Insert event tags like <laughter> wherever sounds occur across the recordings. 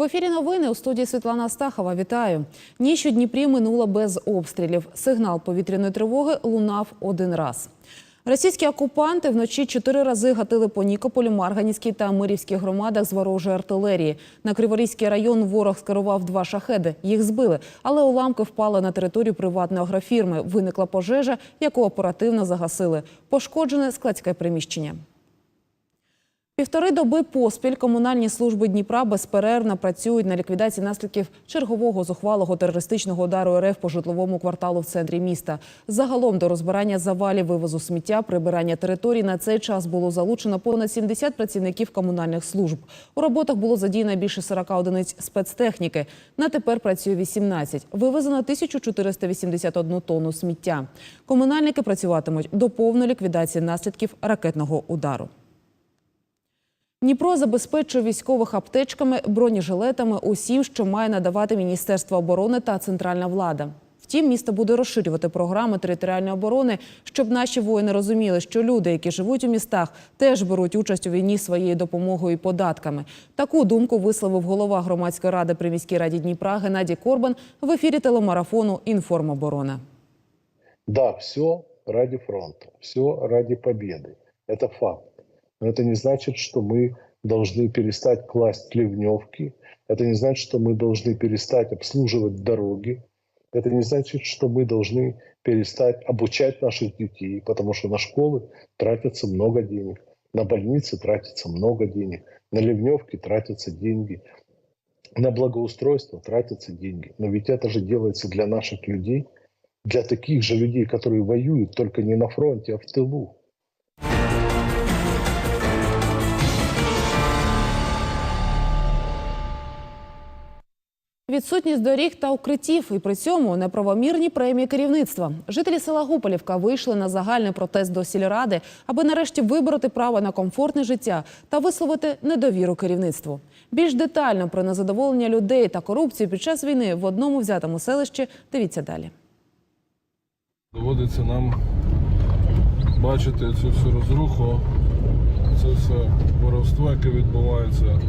В ефірі новини у студії Світлана Астахова. Вітаю. Ніч у Дніпрі минула без обстрілів. Сигнал повітряної тривоги лунав один раз. Російські окупанти вночі чотири рази гатили по Нікополю, Марганівській та Мирівській громадах з ворожої артилерії. На Криворізький район ворог скерував два шахеди. Їх збили, але уламки впали на територію приватної агрофірми. Виникла пожежа, яку оперативно загасили. Пошкоджене складське приміщення. Півтори доби поспіль комунальні служби Дніпра безперервно працюють на ліквідації наслідків чергового зухвалого терористичного удару РФ по житловому кварталу в центрі міста. Загалом до розбирання завалів вивозу сміття, прибирання територій на цей час було залучено понад 70 працівників комунальних служб. У роботах було задіяно більше 40 одиниць спецтехніки. На тепер працює 18. Вивезено 1481 тонну сміття. Комунальники працюватимуть до повної ліквідації наслідків ракетного удару. Дніпро забезпечує військових аптечками, бронежилетами усім, що має надавати Міністерство оборони та центральна влада. Втім, місто буде розширювати програми територіальної оборони, щоб наші воїни розуміли, що люди, які живуть у містах, теж беруть участь у війні своєю допомогою і податками. Таку думку висловив голова громадської ради при міській раді Дніпра Геннадій Корбан в ефірі телемарафону Інформоборона. Да, все ради фронта, все ради победы. Это факт. Но это не значит, что мы должны перестать класть ливневки. Это не значит, что мы должны перестать обслуживать дороги. Это не значит, что мы должны перестать обучать наших детей, потому что на школы тратится много денег, на больницы тратится много денег, на ливневки тратятся деньги, на благоустройство тратятся деньги. Но ведь это же делается для наших людей, для таких же людей, которые воюют только не на фронте, а в тылу. Відсутність доріг та укриттів і при цьому неправомірні премії керівництва. Жителі села Гуполівка вийшли на загальний протест до сільради, аби нарешті вибороти право на комфортне життя та висловити недовіру керівництву. Більш детально про незадоволення людей та корупцію під час війни в одному взятому селищі дивіться далі. Доводиться нам бачити цю всю розруху, це все воровство, яке відбувається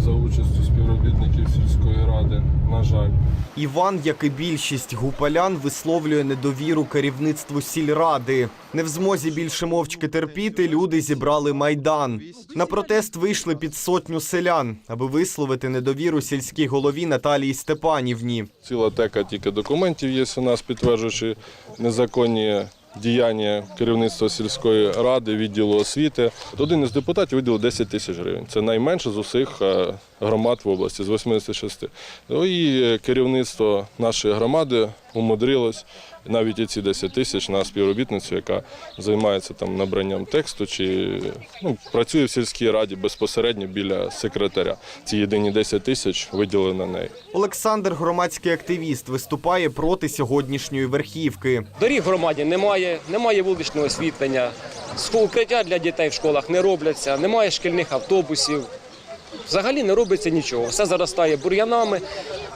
за участю співробітників сільської ради. На жаль. Іван, як і більшість гупалян, висловлює недовіру керівництву сільради. Не в змозі більше мовчки терпіти, люди зібрали майдан. На протест вийшли під сотню селян, аби висловити недовіру сільській голові Наталії Степанівні. Ціла тека тільки документів є у нас, підтверджуючи незаконні діяння керівництва сільської ради, відділу освіти. Один із депутатів виділив 10 тисяч гривень. Це найменше з усіх е, громад в області, з 86. Ну і керівництво нашої громади умудрилось навіть і ці 10 тисяч на співробітницю, яка займається там набранням тексту чи ну, працює в сільській раді безпосередньо біля секретаря. Ці єдині 10 тисяч виділили на неї. Олександр, громадський активіст, виступає проти сьогоднішньої верхівки. Доріг громаді немає, немає вуличного освітлення, укриття для дітей в школах не робляться, немає шкільних автобусів. Взагалі не робиться нічого. Все заростає бур'янами.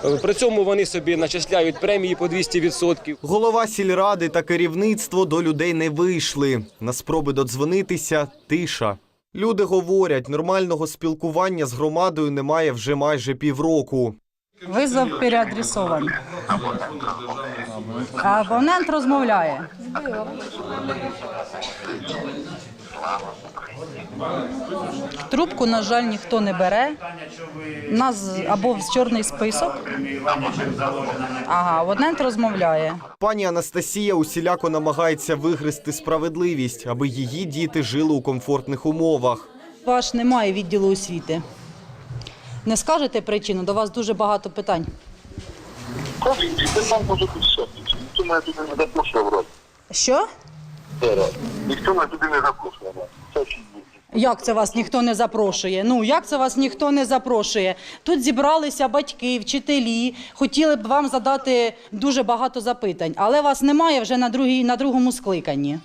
Е, При цьому вони собі начисляють премії по 200%. Голова сільради та керівництво до людей не вийшли. На спроби додзвонитися тиша. Люди говорять, нормального спілкування з громадою немає вже майже півроку. Визов переадресований. А абонент розмовляє. Трубку, на жаль, ніхто не бере. Нас або в чорний список. Ага, абонент розмовляє. Пані Анастасія усіляко намагається вигризти справедливість, аби її діти жили у комфортних умовах. Ваш немає відділу освіти. Не скажете причину, до вас дуже багато питань. Це там може бути все. Ніхто мене туди не запрошував вроді. Що? Ніхто нас туди не запрошував. Як це вас ніхто не запрошує? Ну як це вас ніхто не запрошує? Тут зібралися батьки, вчителі, хотіли б вам задати дуже багато запитань, але вас немає вже на другій на другому скликанні.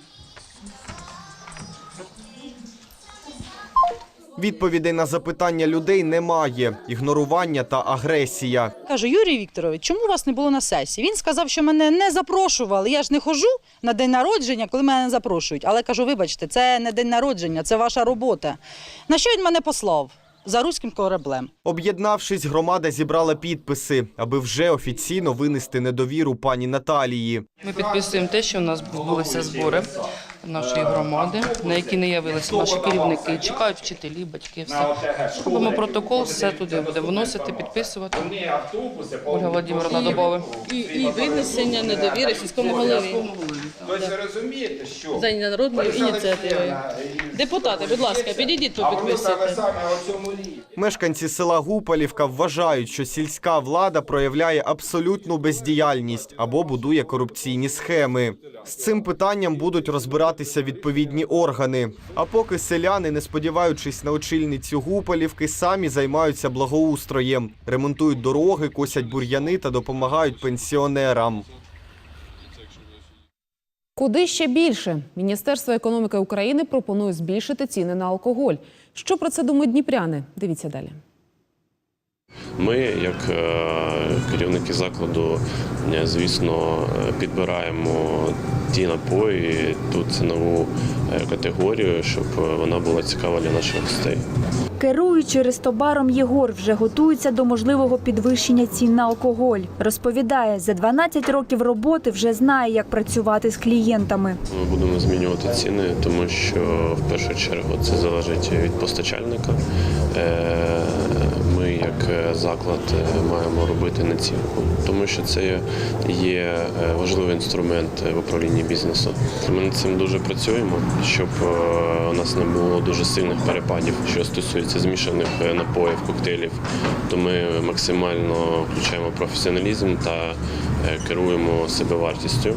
Відповідей на запитання людей немає. Ігнорування та агресія. Кажу, Юрій Вікторович, чому вас не було на сесії? Він сказав, що мене не запрошували. Я ж не хожу на день народження, коли мене не запрошують. Але кажу, вибачте, це не день народження, це ваша робота. На що він мене послав? за руським кораблем. Об'єднавшись, громада зібрала підписи, аби вже офіційно винести недовіру пані Наталії. Ми підписуємо те, що у нас відбулися збори нашої громади, на які не явилися наші керівники. Чекають вчителі, батьки, все. Робимо протокол, все туди буде виносити, підписувати. Ольга Владимировна добавить. І, і винесення недовіри сільському голові. Ви За народною ініціативою. Депутати, будь ласка, підійдіть, тут підписуйте. Мешканці села Гупалівка вважають, що сільська влада проявляє абсолютну бездіяльність або будує корупційні схеми. З цим питанням будуть розбиратися відповідні органи. А поки селяни, не сподіваючись на очільницю Гупалівки, самі займаються благоустроєм, ремонтують дороги, косять бур'яни та допомагають пенсіонерам. Куди ще більше? Міністерство економіки України пропонує збільшити ціни на алкоголь. Що про це думають дніпряни? Дивіться далі. Ми, як е, керівники закладу, е, звісно, підбираємо ті напої, ту цінову е, категорію, щоб вона була цікава для наших гостей. Керуючий рестобаром Єгор вже готується до можливого підвищення цін на алкоголь. Розповідає, за 12 років роботи вже знає, як працювати з клієнтами. Ми будемо змінювати ціни, тому що в першу чергу це залежить від постачальника. Як е, заклад, е, маємо робити націнку, тому що це є е, важливий інструмент в управлінні бізнесу. Ми над цим дуже працюємо, щоб у нас не було дуже сильних перепадів, що стосується змішаних напоїв, коктейлів. То ми максимально включаємо професіоналізм та керуємо себе вартістю.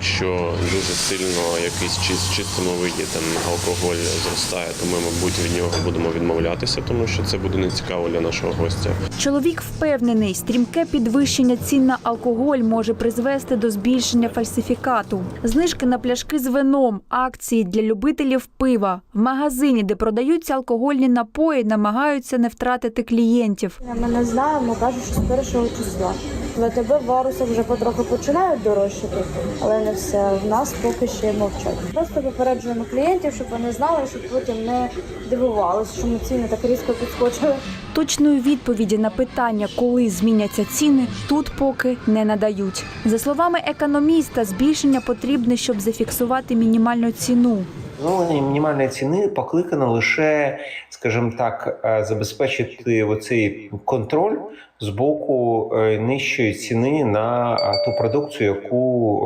Якщо дуже сильно якийсь чис- чистому виді там алкоголь зростає, то ми, мабуть, від нього будемо відмовлятися, тому що це буде нецікаво для нашого гостя. Чоловік впевнений, стрімке підвищення цін на алкоголь може призвести до збільшення фальсифікату. Знижки на пляшки з вином, акції для любителів пива. В магазині, де продаються алкогольні напої, намагаються не втратити клієнтів. Ми не знаємо, кажуть, що з першого числа. ВТБ варуси вже потроху починають дорожчати, але не все. В нас поки ще мовчать. Просто попереджуємо клієнтів, щоб вони знали, щоб потім не дивувалися, що ми ціни так різко підскочили. Точної відповіді на питання, коли зміняться ціни, тут поки не надають. За словами економіста, збільшення потрібне, щоб зафіксувати мінімальну ціну. Встановлення мінімальної ціни покликано лише, скажімо так, е, забезпечити оцей контроль з боку е, нижчої ціни на е, ту продукцію, яку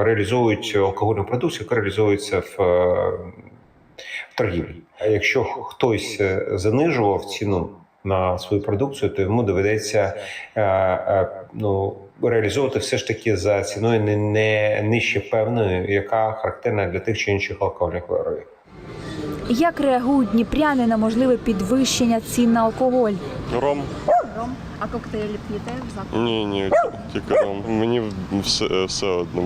е, реалізують алкогольну продукцію, яка реалізується в, в торгівлі. А якщо хтось занижував ціну на свою продукцію, то йому доведеться ну, реалізовувати все ж таки за ціною не, не нижче певної, яка характерна для тих чи інших алкогольних виробів. Як реагують дніпряни на можливе підвищення цін на алкоголь? Ром? А коктейлі п'єте в Ні, ні, тільки ром. Мені все, все одно.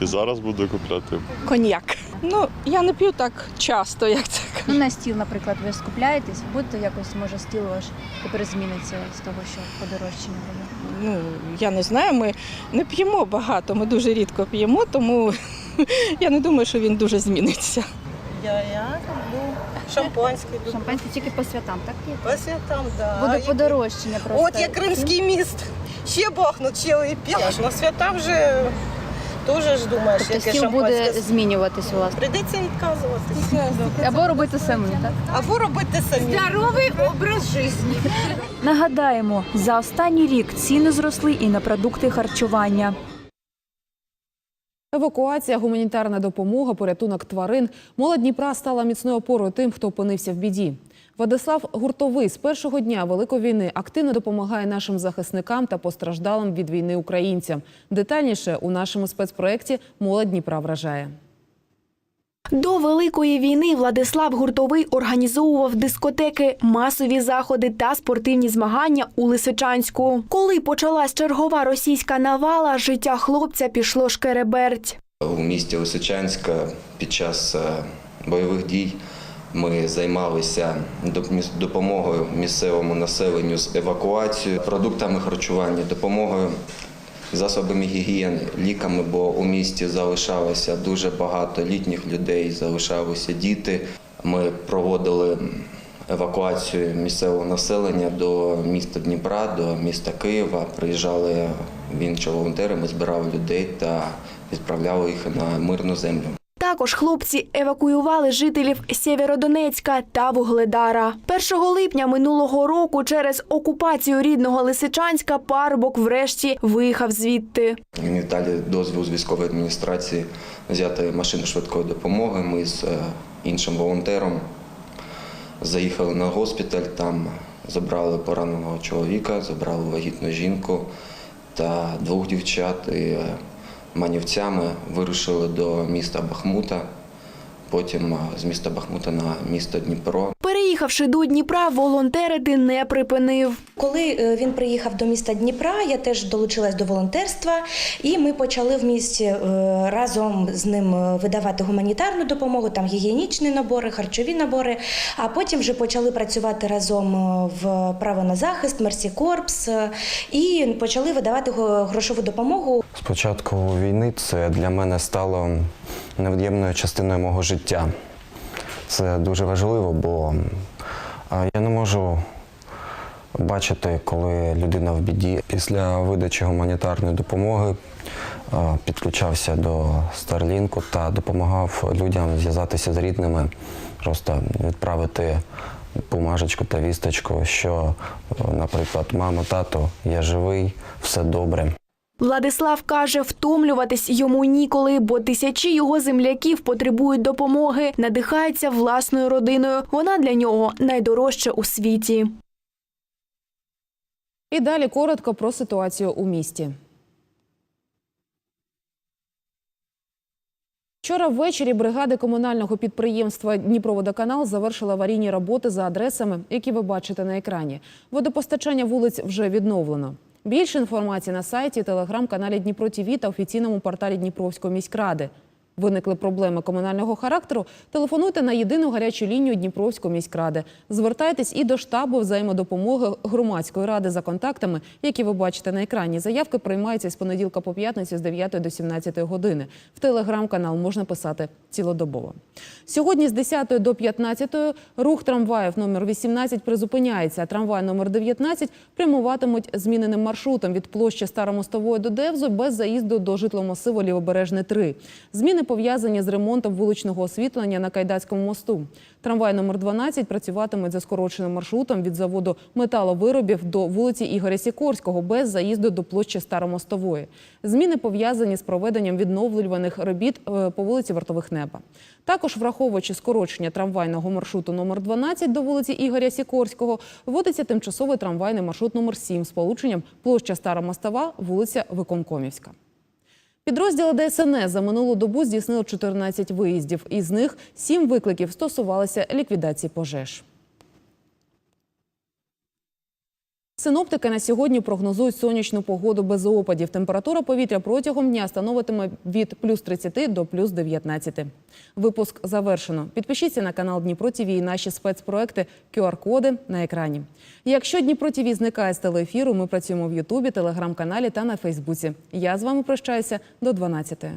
І зараз буду купляти. Коньяк. Ну, я не п'ю так часто, як це. Ну, на стіл, наприклад, ви скупляєтесь, будете якось, може, стіл ваш тепер зміниться з того, що подорожчання було? Ну, я не знаю, ми не п'ємо багато, ми дуже рідко п'ємо, тому <laughs> я не думаю, що він дуже зміниться. Я, я люблю шампанське, люблю. Шампанське тільки по святам, так? По святам, да. Буде І- подорожчання просто. От є Кримський міст. Ще бахнуть, ще і п'єш. На свята вже теж ж думаєш, Тобто яке стіл шампанське. буде змінюватись у вас. Прийдеться відказуватися. Або робити самі, так? Або робити самі. Здоровий образ життя. Нагадаємо, за останній рік ціни зросли і на продукти харчування. Евакуація, гуманітарна допомога, порятунок тварин. Молодь Дніпра стала міцною опорою тим, хто опинився в біді. Владислав Гуртовий з першого дня Великої війни активно допомагає нашим захисникам та постраждалим від війни українцям. Детальніше у нашому спецпроєкті Молодь Дніпра вражає. До великої війни Владислав Гуртовий організовував дискотеки, масові заходи та спортивні змагання у Лисичанську. Коли почалась чергова російська навала, життя хлопця пішло шкереберть. У місті Лисичанська під час е, бойових дій ми займалися доп- допомогою місцевому населенню з евакуацією, продуктами харчування, допомогою засобами гігієни, ліками, бо у місті залишалося дуже багато літніх людей, залишалися діти. Ми проводили евакуацію місцевого населення до міста Дніпра, до міста Києва. Приїжджали інші волонтери, ми збирали людей та відправляли їх на мирну землю. Також хлопці евакуювали жителів Сєвєродонецька та Вугледара. 1 липня минулого року через окупацію рідного Лисичанська парубок врешті виїхав звідти. Мені дали дозвіл з військової адміністрації взяти машину швидкої допомоги. Ми з е, іншим волонтером заїхали на госпіталь, там забрали пораненого чоловіка, забрали вагітну жінку та двох дівчат і е, манівцями вирушили до міста Бахмута. Потім з міста Бахмута на місто Дніпро. Переїхавши до Дніпра, волонтерити не припинив. Коли е, він приїхав до міста Дніпра, я теж долучилась до волонтерства, і ми почали в місті е, разом з ним е, видавати гуманітарну допомогу, там гігієнічні набори, харчові набори. А потім вже почали працювати разом в право на захист, Мерсі Корпс, і почали видавати грошову допомогу. З початку війни це для мене стало невід'ємною частиною мого життя. Це дуже важливо, бо я не можу бачити, коли людина в біді. Після видачі гуманітарної допомоги підключався до Старлінку та допомагав людям зв'язатися з рідними, просто відправити бумажечку та вісточку, що, наприклад, мама, тато, я живий, все добре. Владислав каже, втомлюватись йому ніколи, бо тисячі його земляків потребують допомоги, надихається власною родиною. Вона для нього найдорожча у світі. І далі коротко про ситуацію у місті. Вчора ввечері бригади комунального підприємства Дніпроводоканал завершили аварійні роботи за адресами, які ви бачите на екрані. Водопостачання вулиць вже відновлено. Більше інформації на сайті, телеграм-каналі Дніпро ТІВІ та офіційному порталі Дніпровської міськради. Виникли проблеми комунального характеру? Телефонуйте на єдину гарячу лінію Дніпровської міськради. Звертайтесь і до штабу взаємодопомоги громадської ради за контактами, які ви бачите на екрані. Заявки приймаються з понеділка по п'ятницю з 9 до 17 години. В телеграм-канал можна писати цілодобово. Сьогодні з 10 до 15 рух трамваїв номер 18 призупиняється, а трамвай номер 19 прямуватимуть зміненим маршрутом від площі Старомостової до Девзу без заїзду до житломасиву Лівобережне 3. Зміни пов'язані з ремонтом вуличного освітлення на Кайдацькому мосту. Трамвай номер 12 працюватиме за скороченим маршрутом від заводу металовиробів до вулиці Ігоря Сікорського без заїзду до площі Старомостової. Зміни пов'язані з проведенням відновлюваних робіт е, по вулиці Вартових Неба. Також, враховуючи скорочення трамвайного маршруту номер 12 до вулиці Ігоря Сікорського, вводиться тимчасовий трамвайний маршрут номер 7 з полученням площа Стара Мостова, вулиця Виконкомівська. Підрозділи ДСНС за минулу добу здійснили 14 виїздів. Із них 7 викликів стосувалися ліквідації пожеж. Синоптики на сьогодні прогнозують сонячну погоду без опадів. Температура повітря протягом дня становитиме від плюс 30 до плюс 19. Випуск завершено. Підпишіться на канал Дніпро ТВ і наші спецпроекти QR-коди на екрані. Якщо Дніпро ТВ зникає з телеефіру, ми працюємо в Ютубі, телеграм-каналі та на Фейсбуці. Я з вами прощаюся до 12-ї.